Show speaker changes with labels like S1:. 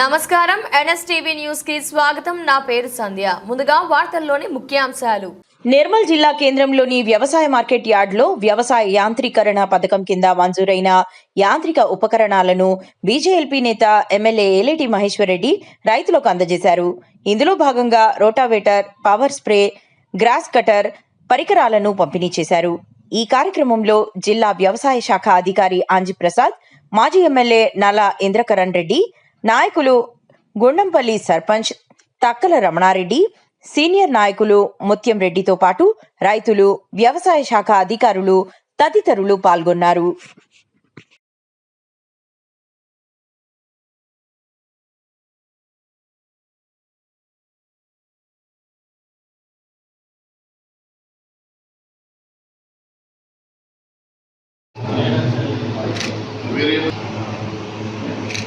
S1: నమస్కారం. ఎన్ఎస్టీవీ న్యూస్కి స్వాగతం. నా పేరు సంధ్య. ముందుగా వార్తల్లోని ముఖ్యాంశాలు.
S2: నిర్మల్ జిల్లా కేంద్రంలోని వ్యవసాయ మార్కెట్ యార్డ్లో వ్యవసాయ యాంత్రీకరణ పథకం కింద మంజూరైన యాంత్రిక ఉపకరణాలను బీజేఎల్పీ నేత ఎమ్మెల్యే ఏలేటి మహేశ్వరరెడ్డి రైతులకు అందజేశారు. ఇందులో భాగంగా rotavator power spray grass cutter పరికరాలను పంపిణీ చేశారు. ఈ కార్యక్రమంలో జిల్లా వ్యవసాయ శాఖ అధికారి ఆంజిప్రసాద్ మాజీ ఎమ్మెల్యే నల్ల ఇంద్రకరణ్ రెడ్డి నాయకులు గుండంపల్లి సర్పంచ్ తక్కల రమణారెడ్డి సీనియర్ నాయకులు ముత్యం రెడ్డితో పాటు రైతులు వ్యవసాయ శాఖ అధికారులు తదితరులు పాల్గొన్నారు.
S3: ఎంత